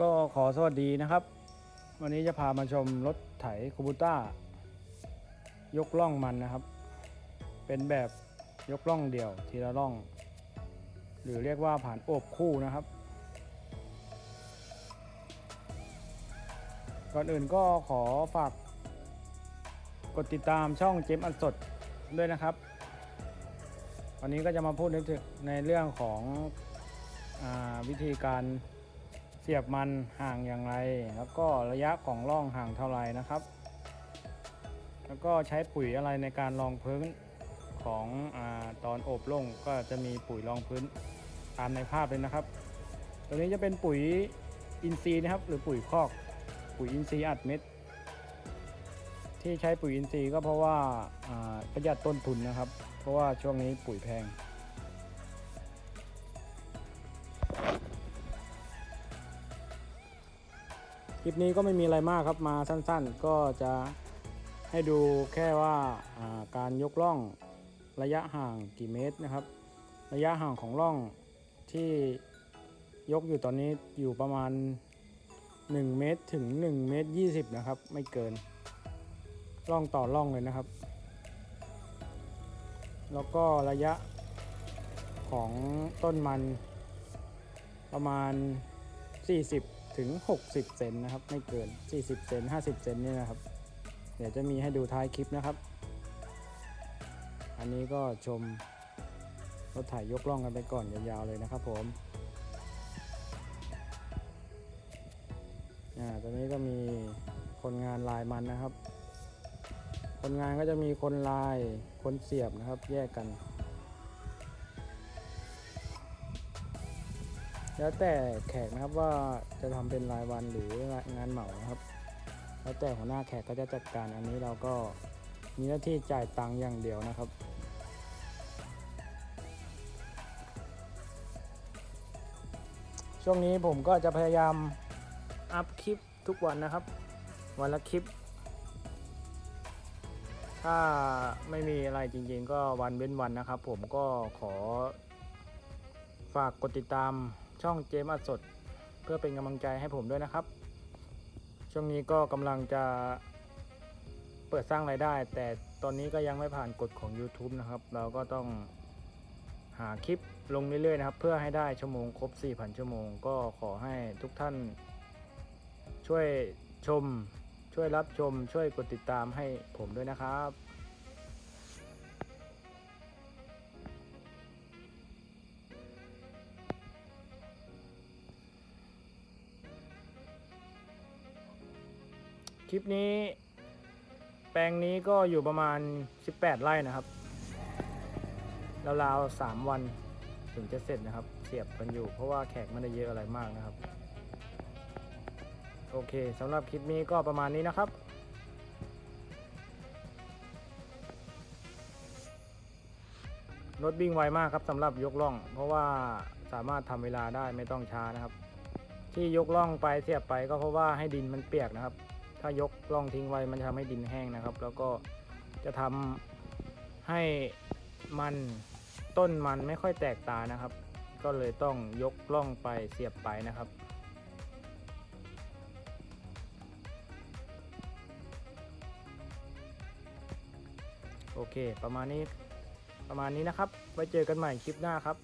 ก็ขอสวัสดีนะครับ วันนี้จะพามาชมรถไถคูบูต้ายกล่องมันนะครับ เป็นแบบยกล่องเดี่ยวทีละล่อง หรือเรียกว่าผ่านโอบคู่นะครับ ก่อนอื่นก็ขอฝาก กดติดตามช่องเจมอันสดด้วยนะครับ วันนี้ก็จะมาพูดในถึงในเรื่องของอวิธีการ เสียบมันห่างอย่างไร แล้วก็ระยะของร่องห่างเท่าไหร่นะครับ แล้วก็ใช้ปุ๋ยอะไรในการรองพื้นของอตอนอบลงก็จะมีปุ๋ยรองพื้นตามในภาพเลยนะครับ ตัวนี้จะเป็นปุ๋ยอินทรีย์นะครับ หรือปุ๋ยคอก ปุ๋ยอินทรีย์อัดเม็ดที่ใช้ปุ๋ยอินทรีย์ก็เพราะว่าประหยัดต้นทุนนะครับ เพราะว่าช่วงนี้ปุ๋ยแพง ลิปนี้ก็ไม่มีอะไรมากครับมาสั้นๆ ก็จะให้ดูแค่ว่าาการยกล่องระยะห่างกี่เมตรนะครับ ระยะห่างของล่องที่ยกอยู่ตอนนี้อยู่ประมาณ 1 เมตรถึง1เมตร20 นะครับ ไม่เกินล่องต่อล่องเลยนะครับ แล้วก็ระยะของต้นมันประมาณ 40 ถึง 60 เซนนะครับ ไม่เกิน 40 เซน50 เซนนี่นะครับ เดี๋ยวจะมีให้ดูท้ายคลิปนะครับ อันนี้ก็ชมรถถ่ายยกล่องกันไปก่อนยาวๆเลยนะครับผมอ่าตอนนี้ก็มีคนงานลายมันนะครับ คนงานก็จะมีคนลายคนเสียบนะครับ แยกกัน แล้วแต่แขกนะครับว่าจะทำเป็นรายวันหรืองานเหมานะครับ แล้วแต่หัวหน้าแขกก็จะจัดการอันนี้เราก็มีหน้าที่จ่ายตังค์อย่างเดียวนะครับช่วงนี้ผมก็จะพยายามอัพคลิปทุกวันนะครับ วันละคลิป ถ้าไม่มีอะไรจริงๆก็วันเว้นวันนะครับ ผมก็ขอฝากกดติดตาม ช่องเจมอัดสด เพื่อเป็นกำลังใจให้ผมด้วยนะครับ ช่วงนี้ก็กำลังจะเปิดสร้างรายได้ แต่ตอนนี้ก็ยังไม่ผ่านกฎของ YouTube นะครับ เราก็ต้องหาคลิปลงเรื่อยๆนะครับ เพื่อให้ได้ชั่วโมงครบ 4,000 ชั่วโมง ก็ขอให้ทุกท่าน ช่วยชม ช่วยรับชม ช่วยกดติดตามให้ผมด้วยนะครับ คลิปนี้ แปลงนี้ก็อยู่ประมาณ 18 ไร่นะครับราวๆ3วันถึงจะเสร็จนะครับ เสียบกันอยู่เพราะว่าแขกไม่ได้เยอะอะไรมากนะครับ โอเคสำหรับคลิปนี้ก็ประมาณนี้นะครับรถวิ่งไวมากครับสำหรับยกล่อง เพราะว่าสามารถทำเวลาได้ไม่ต้องช้านะครับ ที่ยกล่องไปเสียบไปก็เพราะว่าให้ดินมันเปียกนะครับ ถ้ายกล่องทิ้งไว้มันจะทำให้ดินแห้งนะครับ แล้วก็จะทำให้มันต้นมันไม่ค่อยแตกตานะครับ ก็เลยต้องยกล่องไปเสียบไปนะครับโอเค ประมาณนี้ ประมาณนี้นะครับ ไว้เจอกันใหม่คลิปหน้าครับ